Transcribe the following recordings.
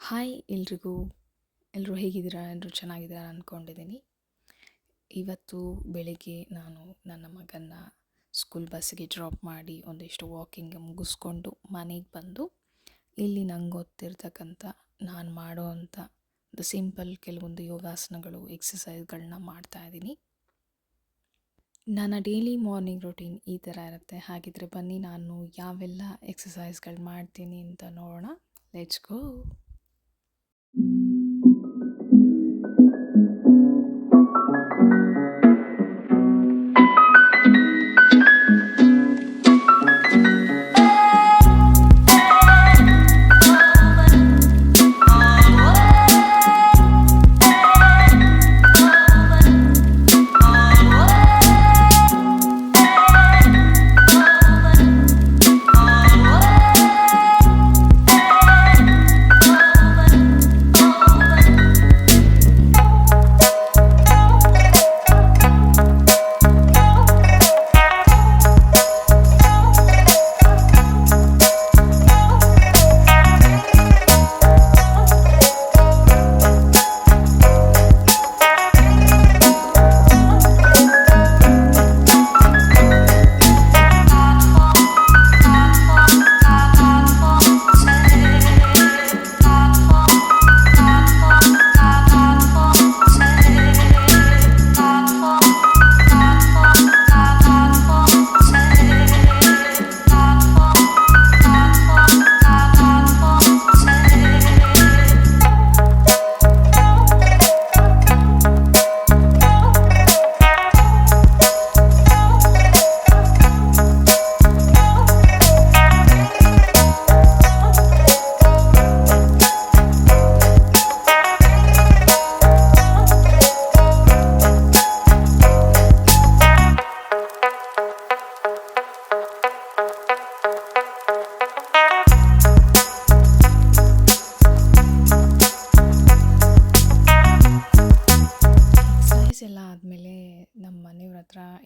Hi ಎಲ್ರಿಗೂ. ಎಲ್ಲರೂ ಹೇಗಿದ್ದೀರಾ? ಎಲ್ಲರೂ ಚೆನ್ನಾಗಿದ್ದೀರಾ ಅಂದ್ಕೊಂಡಿದ್ದೀನಿ ಇವತ್ತು ಬೆಳಿಗ್ಗೆ ನಾನು ನನ್ನ ಮಗನ್ನ ಸ್ಕೂಲ್ ಬಸ್ಸಿಗೆ ಡ್ರಾಪ್ ಮಾಡಿ ಒಂದಿಷ್ಟು ವಾಕಿಂಗ್ ಮುಗಿಸ್ಕೊಂಡು ಮನೆಗೆ ಬಂದು, ಇಲ್ಲಿ ನಂಗೆ ಗೊತ್ತಿರ್ತಕ್ಕಂಥ ನಾನು ಮಾಡೋ ಅಂಥ ಒಂದು ಸಿಂಪಲ್ ಕೆಲವೊಂದು ಯೋಗಾಸನಗಳು ಎಕ್ಸಸೈಸ್ಗಳನ್ನ ಮಾಡ್ತಾ ಇದ್ದೀನಿ. ನನ್ನ ಡೈಲಿ ಮಾರ್ನಿಂಗ್ ರೊಟೀನ್ ಈ ಥರ ಇರುತ್ತೆ. ಹಾಗಿದ್ರೆ ಬನ್ನಿ ನಾನು ಯಾವೆಲ್ಲ ಎಕ್ಸಸೈಸ್ಗಳು ಮಾಡ್ತೀನಿ ಅಂತ ನೋಡೋಣ. ಲೆಟ್ಸ್ ಗೋ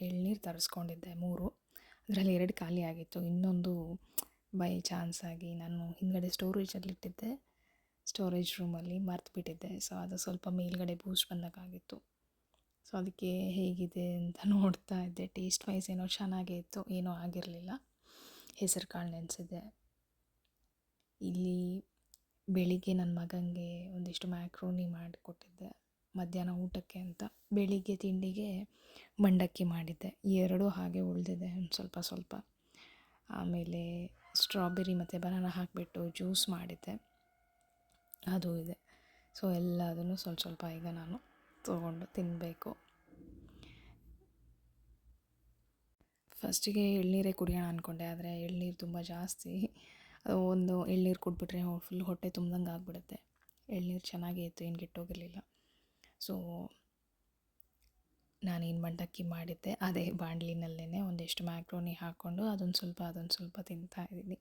ಎಳ್ನೀರು ತರಿಸ್ಕೊಂಡಿದ್ದೆ ಮೂರು. ಅದರಲ್ಲಿ ಎರಡು ಖಾಲಿ ಆಗಿತ್ತು. ಇನ್ನೊಂದು ಬೈ ಚಾನ್ಸ್ ಆಗಿ ನಾನು ಹಿಂದ್ಗಡೆ ಸ್ಟೋರೇಜಲ್ಲಿ ಇಟ್ಟಿದ್ದೆ. ಸ್ಟೋರೇಜ್ ರೂಮಲ್ಲಿ ಮರ್ತುಬಿಟ್ಟಿದ್ದೆ ಸೊ ಅದು ಸ್ವಲ್ಪ ಮೇಲ್ಗಡೆ ಬೂಸ್ಟ್ ಬಂದಾಗಿತ್ತು ಸೊ ಅದಕ್ಕೆ ಹೇಗಿದೆ ಅಂತ ನೋಡ್ತಾ ಇದ್ದೆ. ಟೇಸ್ಟ್ ವೈಸ್ ಏನೋ ಚೆನ್ನಾಗೇ ಇತ್ತು. ಏನೂ ಆಗಿರಲಿಲ್ಲ. ಹೆಸರು ಕಾಳು ನೆನೆಸಿದ್ದೆ. ಇಲ್ಲಿ ಬೆಳಿಗ್ಗೆ ನನ್ನ ಮಗನಿಗೆ ಒಂದಿಷ್ಟು ಮ್ಯಾಕ್ರೋನಿ ಮಾಡಿಕೊಟ್ಟಿದ್ದೆ. ಮಧ್ಯಾಹ್ನ ಊಟಕ್ಕೆ ಅಂತ ಬೆಳಿಗ್ಗೆ ತಿಂಡಿಗೆ ಮಂಡಕ್ಕಿ ಮಾಡಿದ್ದೆ. ಎರಡೂ ಹಾಗೆ ಉಳಿದಿದೆ ಒಂದು ಸ್ವಲ್ಪ ಸ್ವಲ್ಪ. ಆಮೇಲೆ ಸ್ಟ್ರಾಬೆರಿ ಮತ್ತು ಬನಾನ ಹಾಕಿಬಿಟ್ಟು ಜ್ಯೂಸ್ ಮಾಡಿದ್ದೆ. ಅದು ಇದೆ. ಸೊ ಎಲ್ಲದನ್ನು ಸ್ವಲ್ಪ ಸ್ವಲ್ಪ ಈಗ ನಾನು ತೊಗೊಂಡು ತಿನ್ನಬೇಕು ಫಸ್ಟಿಗೆ ಎಳ್ನೀರೇ ಕುಡಿಯೋಣ ಅಂದ್ಕೊಂಡೆ ಆದರೆ ಎಳ್ನೀರು ತುಂಬ ಜಾಸ್ತಿ. ಒಂದು ಎಳ್ನೀರು ಕುಡಿಬಿಟ್ರೆ ಫುಲ್ ಹೊಟ್ಟೆ ತುಂಬ್ದಂಗೆ ಆಗಿಬಿಡುತ್ತೆ. ಎಳ್ನೀರು ಚೆನ್ನಾಗೇ ಇತ್ತು, ಏನು ಕೆಟ್ಟೋಗಿರಲಿಲ್ಲ. ಸೊ, ನಾನೇನು ಮಂಡಕ್ಕಿ ಮಾಡಿದ್ದೆ, ಅದೇ ಬಾಣಲಿನಲ್ಲೇ ಒಂದಿಷ್ಟು ಮ್ಯಾಕ್ರೋನಿ ಹಾಕ್ಕೊಂಡು ಅದೊಂದು ಸ್ವಲ್ಪ ಅದೊಂದು ಸ್ವಲ್ಪ ತಿಂತಾ ಇದ್ದೀನಿ.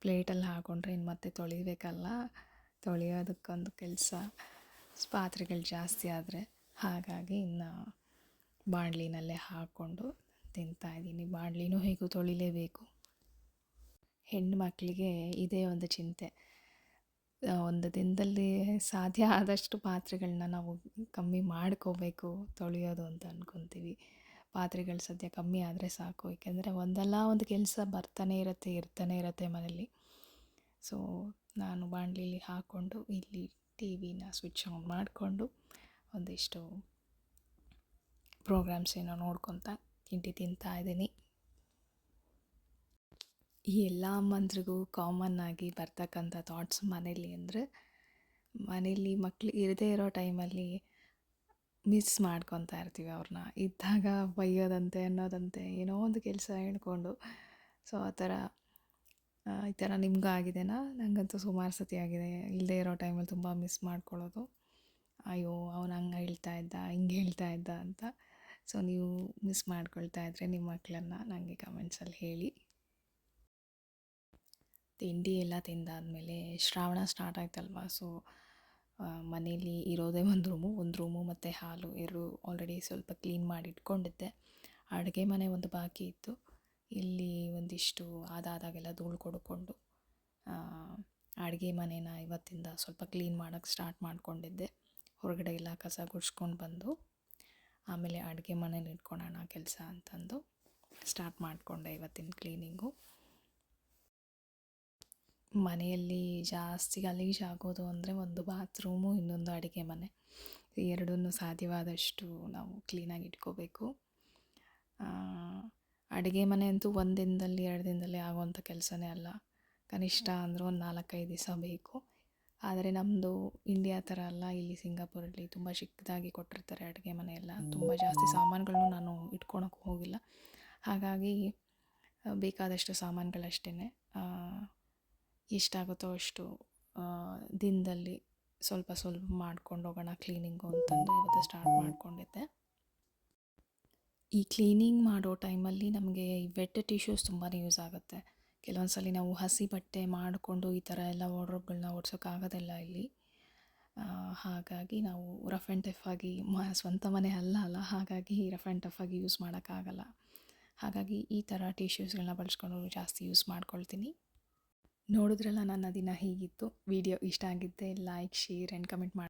ಪ್ಲೇಟಲ್ಲಿ ಹಾಕ್ಕೊಂಡ್ರೆ ಇನ್ನು ಮತ್ತೆ ತೊಳಿಬೇಕಲ್ಲ, ತೊಳೆಯೋದಕ್ಕೊಂದು ಕೆಲಸ, ಪಾತ್ರೆಗಳು ಜಾಸ್ತಿ ಆದರೆ ಹಾಗಾಗಿ ಇನ್ನು ಬಾಣಲಿನಲ್ಲೇ ಹಾಕ್ಕೊಂಡು ತಿಂತಾ ಇದ್ದೀನಿ. ಬಾಣಲಿನೂ ಹೇಗೂ ತೊಳಿಲೇಬೇಕು. ಹೆಣ್ಣು ಮಕ್ಕಳಿಗೆ ಇದೇ ಒಂದು ಚಿಂತೆ. ಒಂದು ದಿನದಲ್ಲಿ ಸಾಧ್ಯ ಆದಷ್ಟು ಪಾತ್ರೆಗಳನ್ನ ನಾವು ಕಮ್ಮಿ ಮಾಡ್ಕೋಬೇಕು, ತೊಳೆಯೋದು ಅಂತ ಅಂದ್ಕೊತೀವಿ ಪಾತ್ರೆಗಳು ಸದ್ಯ ಕಮ್ಮಿ ಆದರೆ ಸಾಕು. ಏಕೆಂದರೆ ಒಂದಲ್ಲ ಒಂದು ಕೆಲಸ ಬರ್ತಾನೆ ಇರುತ್ತೆ, ಇರ್ತಾನೆ ಇರುತ್ತೆ ಮನೇಲಿ ಸೊ ನಾನು ಬಾಣಲಿಲಿ ಹಾಕ್ಕೊಂಡು ಇಲ್ಲಿ ಟಿ ವಿನ ಸ್ವಿಚ್ ಆನ್ ಮಾಡಿಕೊಂಡು, ಒಂದಿಷ್ಟು ಪ್ರೋಗ್ರಾಮ್ಸ್ ಏನೋ ನೋಡ್ಕೊತ ತಿಂಡಿ ತಿಂತಾ ಇದ್ದೀನಿ. ಈ ಎಲ್ಲ ಅಮ್ಮಂದ್ರಿಗೂ ಕಾಮನ್ ಆಗಿ ಬರ್ತಕ್ಕಂಥ ಥಾಟ್ಸ್ ಮನೇಲಿ ಅಂದರೆ, ಮನೇಲಿ ಮಕ್ಳು ಇರದೇ ಇರೋ ಟೈಮಲ್ಲಿ ಮಿಸ್ ಮಾಡ್ಕೊತಾ ಇರ್ತೀವಿ ಅವ್ರನ್ನ ಇದ್ದಾಗ ಬೈಯೋದಂತೆ ಅನ್ನೋದಂತೆ ಏನೋ ಒಂದು ಕೆಲಸ ಹೇಳ್ಕೊಂಡು. ಸೊ ಆ ಥರ ಈ ಥರ ನಿಮಗೂ ಆಗಿದೆನಾ? ನನಗಂತೂ ಸುಮಾರು ಸತಿ ಆಗಿದೆ. ಇಲ್ಲದೇ ಇರೋ ಟೈಮಲ್ಲಿ ತುಂಬ ಮಿಸ್ ಮಾಡ್ಕೊಳ್ಳೋದು. ಅಯ್ಯೋ, ಅವ್ನು ಹಂಗೆ ಹೇಳ್ತಾ ಇದ್ದ, ಹಿಂಗೆ ಹೇಳ್ತಾ ಇದ್ದ ಅಂತ. ಸೊ ನೀವು ಮಿಸ್ ಮಾಡ್ಕೊಳ್ತಾ ಇದ್ದರೆ ನಿಮ್ಮ ಮಕ್ಕಳನ್ನ ನನಗೆ ಕಮೆಂಟ್ಸಲ್ಲಿ ಹೇಳಿ. ತಿಂಡಿ ಎಲ್ಲ ತಿಂದಾದಮೇಲೆ ಶ್ರಾವಣ ಸ್ಟಾರ್ಟ್ ಆಯ್ತಲ್ವ? ಸೊ ಮನೇಲಿ ಇರೋದೇ ಒಂದು ರೂಮು ಒಂದು ರೂಮು ಮತ್ತು ಹಾಲು ಎರಡು ಆಲ್ರೆಡಿ ಸ್ವಲ್ಪ ಕ್ಲೀನ್ ಮಾಡಿ ಇಟ್ಕೊಂಡಿದ್ದೆ ಅಡುಗೆ ಮನೆ ಒಂದು ಬಾಕಿ ಇತ್ತು. ಇಲ್ಲಿ ಒಂದಿಷ್ಟು ಅದಾದಾಗೆಲ್ಲ ಧೂಳು ಕೊಡ್ಕೊಂಡು ಅಡುಗೆ ಮನೇನ ಇವತ್ತಿಂದ ಸ್ವಲ್ಪ ಕ್ಲೀನ್ ಮಾಡೋಕ್ಕೆ ಸ್ಟಾರ್ಟ್ ಮಾಡಿಕೊಂಡಿದ್ದೆ. ಹೊರಗಡೆ ಎಲ್ಲ ಕಸ ಗುಡಿಸ್ಕೊಂಡು ಬಂದು, ಆಮೇಲೆ ಅಡುಗೆ ಮನೇಲಿ ಇಟ್ಕೊಳೋಣ ಕೆಲಸ ಅಂತಂದು ಸ್ಟಾರ್ಟ್ ಮಾಡಿಕೊಂಡೆ ಇವತ್ತಿನ ಕ್ಲೀನಿಂಗು ಮನೆಯಲ್ಲಿ ಜಾಸ್ತಿ ಗಲೀಜು ಆಗೋದು ಅಂದರೆ ಒಂದು ಬಾತ್ರೂಮು, ಇನ್ನೊಂದು ಅಡುಗೆ ಮನೆ. ಎರಡನ್ನೂ ಸಾಧ್ಯವಾದಷ್ಟು ನಾವು ಕ್ಲೀನಾಗಿ ಇಟ್ಕೋಬೇಕು. ಅಡುಗೆ ಮನೆ ಅಂತೂ ಒಂದು ದಿನದಲ್ಲಿ ಎರಡು ದಿನದಲ್ಲಿ ಆಗುವಂಥ ಕೆಲಸನೇ ಅಲ್ಲ. ಕನಿಷ್ಠ ಅಂದರೂ ಒಂದು ನಾಲ್ಕೈದು ದಿವಸ ಬೇಕು. ಆದರೆ ನಮ್ಮದು ಇಂಡಿಯಾ ಥರ ಅಲ್ಲ. ಇಲ್ಲಿ ಸಿಂಗಾಪುರಲ್ಲಿ ತುಂಬ ಚಿಕ್ಕದಾಗಿ ಕೊಟ್ಟಿರ್ತಾರೆ ಅಡುಗೆ ಮನೆಯೆಲ್ಲ ತುಂಬ ಜಾಸ್ತಿ ಸಾಮಾನುಗಳನ್ನು ನಾನು ಇಟ್ಕೊಳಕ್ಕೆ ಹೋಗಿಲ್ಲ. ಹಾಗಾಗಿ ಬೇಕಾದಷ್ಟು ಸಾಮಾನುಗಳಷ್ಟೇ ಎಷ್ಟಾಗುತ್ತೋ ಅಷ್ಟು ದಿನದಲ್ಲಿ ಸ್ವಲ್ಪ ಸ್ವಲ್ಪ ಮಾಡ್ಕೊಂಡು ಹೋಗೋಣ ಕ್ಲೀನಿಂಗು ಅಂತಂದು ಇವತ್ತು ಸ್ಟಾರ್ಟ್ ಮಾಡ್ಕೊಂಡಿದ್ದೆ. ಈ ಕ್ಲೀನಿಂಗ್ ಮಾಡೋ ಟೈಮಲ್ಲಿ ನಮಗೆ ಈ ವೆಟ್ ಟಿಶ್ಯೂಸ್ ತುಂಬಾ ಯೂಸ್ ಆಗುತ್ತೆ. ಕೆಲವೊಂದು ಸಲ ನಾವು ಹಸಿ ಬಟ್ಟೆ ಮಾಡಿಕೊಂಡು ಈ ಥರ ಎಲ್ಲ ವಾರ್ಡ್ರೋಬ್ಗಳನ್ನ ಓಡಿಸೋಕ್ಕಾಗೋದಿಲ್ಲ ಇಲ್ಲಿ. ಹಾಗಾಗಿ ನಾವು ರಫ್ ಆ್ಯಂಡ್ ಟಫ್ ಆಗಿ ಮ, ಸ್ವಂತ ಮನೆ ಅಲ್ಲ ಅಲ್ಲ, ಹಾಗಾಗಿ ರಫ್ ಆ್ಯಂಡ್ ಟಫ್ ಆಗಿ ಯೂಸ್ ಮಾಡೋಕ್ಕಾಗಲ್ಲ ಹಾಗಾಗಿ ಈ ಥರ ಟಿಶ್ಯೂಸ್ಗಳನ್ನ ಬಳಸ್ಕೊಂಡು ಜಾಸ್ತಿ ಯೂಸ್ ಮಾಡ್ಕೊಳ್ತೀನಿ. ನೋಡಿದ್ರಲ್ಲ ನನ್ನ ದಿನ ಹೀಗಿತ್ತು. ವಿಡಿಯೋ ಇಷ್ಟ ಆಗಿದ್ದೆ ಲೈಕ್ ಶೇರ್ ಆ್ಯಂಡ್ ಕಮೆಂಟ್ ಮಾಡಿ